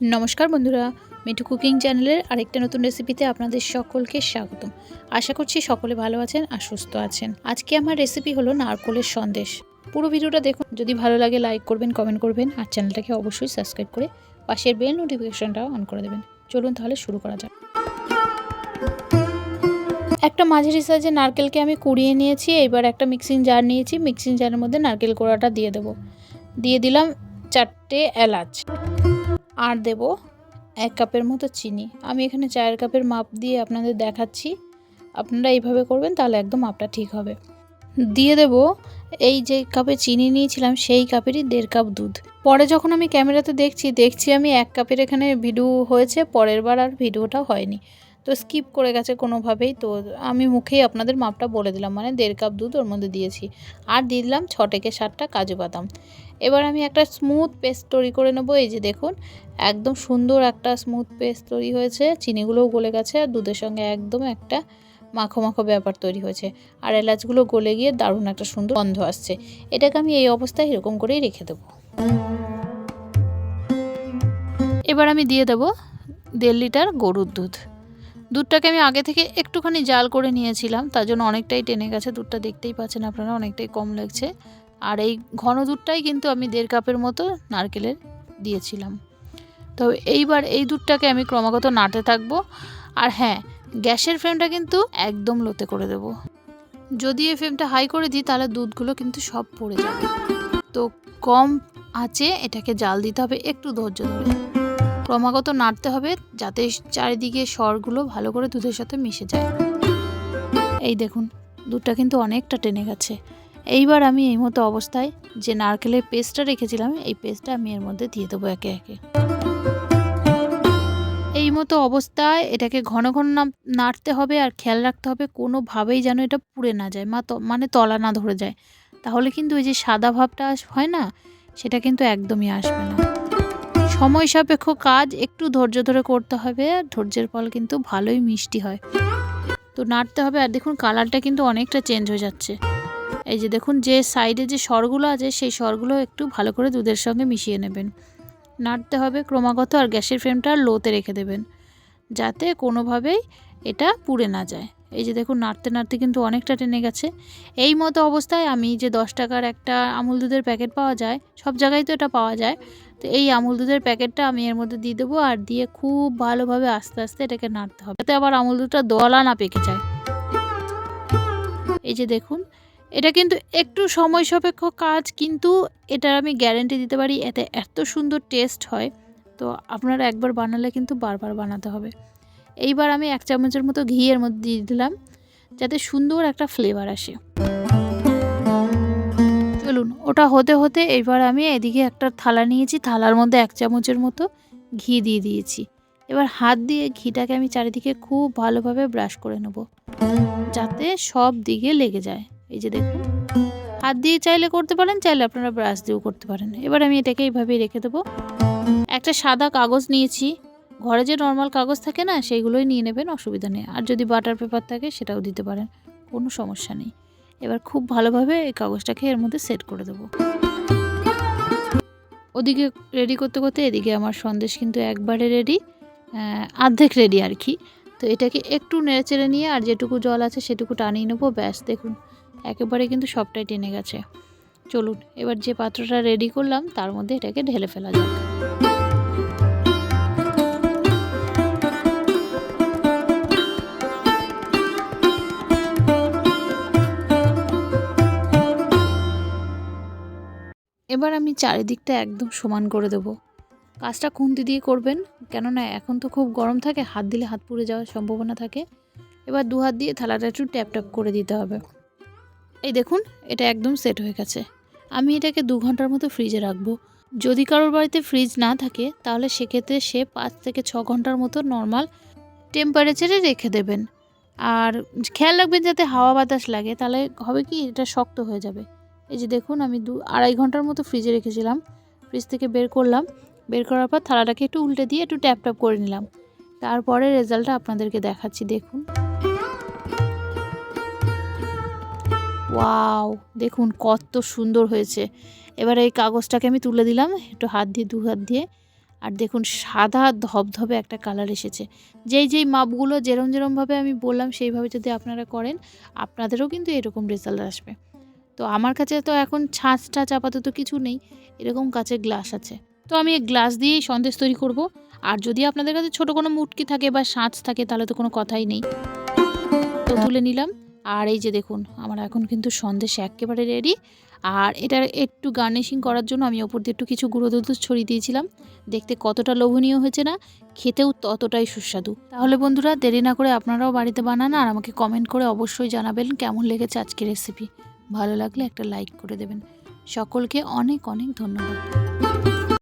নমস্কার বন্ধুরা, মিঠু কুকিং চ্যানেলের আরেকটা নতুন রেসিপিতে আপনাদের সকলকে স্বাগতম। আশা করছি সকলে ভালো আছেন আর সুস্থ আছেন। আজকে আমার রেসিপি হলো নারকলের সন্দেশ। পুরো ভিডিওটা দেখুন। যদি ভালো লাগে লাইক করবেন কমেন্ট করবেন আর চ্যানেলটাকে অবশ্যই সাবস্ক্রাইব করে পাশের বেল নোটিফিকেশনটাও অন করে দেবেন। চলুন তাহলে শুরু করা যাক। একটা মাঝারি সাইজের নারকেলকে আমি কুড়িয়ে নিয়েছি, এবার একটা মিক্সিং জার নিয়েছি। মিক্সিং জারের মধ্যে নারকেল কোড়াটা দিয়ে দেবো। দিয়ে দিলাম চারটে এলাচ। আর দেব এক কাপের মতো চিনি। আমি এখানে চায়ের কাপের মাপ দিয়ে আপনাদের দেখাচ্ছি। আপনারা এইভাবে করবেন, তাহলে একদম মাপটা ঠিক হবে। দিয়ে দেব এই যে কাপে চিনি নিয়েছিলাম, সেই কাপেরই দেড় কাপ দুধ। পরে যখন আমি ক্যামেরাতে দেখছি দেখছি আমি এক কাপের এখানে ভিডিও হয়েছে, পরের বার আর ভিডিওটা হয়নি। তো স্কিপ করে গেছে কোনোভাবেই। তো আমি মুখেই আপনাদের মাপটা বলে দিলাম মানে দেড় কাপ দুধ ওর মধ্যে দিয়েছি। আর দিয়ে দিলাম ছ থেকে সাতটা কাজু বাদাম। এবার আমি একটা স্মুথ পেস্ট তৈরি করে নেব, এই যে দেখুন, একদম সুন্দর একটা স্মুথ পেস্ট তৈরি হয়েছে। চিনিগুলোও গলে গেছে আর দুধের সঙ্গে একদম একটা মাখো মাখো ব্যাপার তৈরি হয়েছে। আর এলাচগুলো গলে গিয়ে দারুণ একটা সুন্দর গন্ধ আসছে। এটাকে আমি এই অবস্থায় এরকম করেই রেখে দেবো। এবার আমি দিয়ে দেবো দেড় লিটার গরুর দুধ। দুধটাকে আমি আগে থেকে একটুখানি জাল করে নিয়েছিলাম, তার জন্য অনেকটাই টেনে গেছে, দুধটা দেখতেই পাচ্ছেন আপনারা, অনেকটাই কম লাগছে। আর এই ঘন দুধটাই কিন্তু আমি দেড় কাপের মতো নারকেলের দিয়েছিলাম। তো এইবার এই দুধটাকে আমি ক্রমাগত নাড়তে থাকব। আর হ্যাঁ গ্যাসের ফ্লেমটা কিন্তু একদম লোতে করে দেব। যদি এই ফ্লেমটা হাই করে দিই, তাহলে দুধগুলো কিন্তু সব পড়ে যাবে। তো কম আঁচে এটাকে জাল দিতে হবে, একটু ধৈর্য ধরে। ক্রমাগত নাড়তে হবে যাতে চারিদিকে স্বরগুলো ভালো করে দুধের সাথে মিশে যায়। এই দেখুন, দুধটা কিন্তু অনেকটা টেনে গেছে। এইবার আমি এই মতো অবস্থায় যে নারকেলের পেস্টটা রেখেছিলাম, এই পেস্টটা আমি এর মধ্যে দিয়ে দেবো একে একে। এই মতো অবস্থায় এটাকে ঘন ঘন নাড়তে হবে আর খেয়াল রাখতে হবে কোনোভাবেই যেন এটা পুড়ে না যায় মা মানে তলা না ধরে যায়। তাহলে কিন্তু ওই যে সাদা ভাবটা হয় না? সেটা কিন্তু একদমই আসবে না। সময় সাপেক্ষ কাজ একটু ধৈর্য ধরে করতে হবে, আর ধৈর্যের ফল কিন্তু ভালোই মিষ্টি হয়। তো নাড়তে হবে, আর দেখুন কালারটা কিন্তু অনেকটা চেঞ্জ হয়ে যাচ্ছে। এই যে দেখুন, যে সাইডে যে স্বরগুলো আছে, সেই স্বরগুলো একটু ভালো করে দুধের সঙ্গে মিশিয়ে নেবেন। নাড়তে হবে ক্রমাগত, আর গ্যাসের ফ্লেমটা লোতে রেখে দেবেন, যাতে কোনোভাবেই এটা পুড়ে না যায়। এই যে দেখুন, নাড়তে নাড়তে কিন্তু অনেকটা টেনে গেছে। এই মতো অবস্থায় আমি যে দশ টাকার একটা আমুল দুধের প্যাকেট পাওয়া যায়, সব জায়গায় তো এটা পাওয়া যায়, তো এই আমুল দুধের প্যাকেটটা আমি এর মধ্যে দিয়ে দেবো আর দিয়ে খুব ভালোভাবে আস্তে আস্তে এটাকে নাড়তে হবে, যাতে আবার আমুল দুধটা দলা না পেকে যায়। এই যে দেখুন, এটা কিন্তু একটু সময় সাপেক্ষ কাজ, কিন্তু এটার আমি গ্যারেন্টি দিতে পারি, এতে এত সুন্দর টেস্ট হয়। তো আপনারা একবার বানালে কিন্তু বারবার বানাতে হবে। এইবার আমি এক চামচের মতো ঘি এর মধ্যে দিয়ে দিলাম, যাতে সুন্দর একটা ফ্লেভার আসে। চলুন, ওটা হতে হতে এবার আমি এদিকে একটা থালা নিয়েছি, থালার মধ্যে এক চামচের মতো ঘি দিয়ে দিয়েছি। এবার হাত দিয়ে ঘিটাকে আমি চারিদিকে খুব ভালোভাবে ব্রাশ করে নেব, যাতে সব দিকে লেগে যায়। এই যে দেখুন, হাত দিয়ে চাইলে করতে পারেন, চাইলে আপনারা ব্রাশ দিয়েও করতে পারেন। এবার আমি এটাকে এইভাবেই রেখে দেবো। একটা সাদা কাগজ নিয়েছি ঘরে যে নর্মাল কাগজ থাকে না, সেইগুলোই নিয়ে নেবেন, অসুবিধা নেই। আর যদি বাটার পেপার থাকে, সেটাও দিতে পারেন। কোনো সমস্যা নেই। এবার খুব ভালোভাবে এই কাগজটাকে এর মধ্যে সেট করে দেবো। ওদিকে রেডি করতে করতে এদিকে আমার সন্দেশ কিন্তু একবারে রেডি আর্ধেক রেডি আর কি। তো এটাকে একটু নেড়ে চেড়ে নিয়ে, আর যেটুকু জল আছে সেটুকু টানিয়ে নেব। ব্যাস, দেখুন, একেবারে কিন্তু সবটাই টেনে গেছে। চলুন, এবার যে পাত্রটা রেডি করলাম, তার মধ্যে এটাকে ঢেলে ফেলা যাক। এবার আমি চারিদিকটা একদম সমান করে দেব। কাজটা খুন্তি দিয়ে করবেন, কেননা এখন তো খুব গরম থাকে, হাত দিলে হাত পুড়ে যাওয়ার সম্ভাবনা থাকে। এবার দু হাত দিয়ে থালাটা একটু ট্যাপ ট্যাপ করে দিতে হবে। এই দেখুন, এটা একদম সেট হয়ে গেছে। আমি এটাকে দু ঘণ্টার মতো ফ্রিজে রাখব। যদি কারোর বাড়িতে ফ্রিজ না থাকে, তাহলে সেক্ষেত্রে সে পাঁচ থেকে ছ ঘণ্টার মতো নর্মাল টেম্পারেচারে রেখে দেবেন। আর খেয়াল রাখবেন যাতে হাওয়া বাতাস লাগে, তাহলে হবে কি, এটা শক্ত হয়ে যাবে। এই যে দেখুন, আমি দু, আড়াই ঘণ্টার মতো ফ্রিজে রেখেছিলাম। ফ্রিজ থেকে বের করলাম। বের করার পর থালাটাকে একটু উল্টে দিয়ে একটু ট্যাপ ট্যাপ করে নিলাম। তারপরে রেজাল্টটা আপনাদেরকে দেখাচ্ছি, দেখুন। ওয়াও, দেখুন কত সুন্দর হয়েছে। এবার এই কাগজটাকে আমি তুলে দিলাম, একটু হাত দিয়ে, দু হাত দিয়ে। আর দেখুন, সাদা ধবধবে একটা কালার এসেছে। যেই যেই মাপগুলো যেরম, যেরমভাবে আমি বললাম, সেইভাবে যদি আপনারা করেন, আপনাদেরও কিন্তু এরকম রেজাল্ট আসবে। তো আমার কাছে তো এখন ছাঁচ টাচ আপাতত কিছু নেই, এরকম কাছে গ্লাস আছে। তো আমি গ্লাস দিয়েই সন্দেশ তৈরি করব। আর যদি আপনাদের কাছে ছোট কোনো মুটকি থাকে বা সাঁচ থাকে, তাহলে তো কোনো কথাই নেই। তো তুলে নিলাম। আর এই যে দেখুন, আমার এখন কিন্তু সন্দেশ একেবারে রেডি আর এটার একটু গার্নিশিং করার জন্য আমি ওপর দিয়ে একটু কিছু গুঁড়ো দুধ ছড়িয়ে দিয়েছিলাম। দেখতে কতটা লোভনীয় হয়েছে না? খেতেও ততটাই সুস্বাদু। তাহলে বন্ধুরা, দেরি না করে আপনারাও বাড়িতে বানান আর আমাকে কমেন্ট করে অবশ্যই জানাবেন কেমন লেগেছে আজকের রেসিপি ভালো লাগলে একটা লাইক করে দেবেন। সকলকে অনেক অনেক ধন্যবাদ।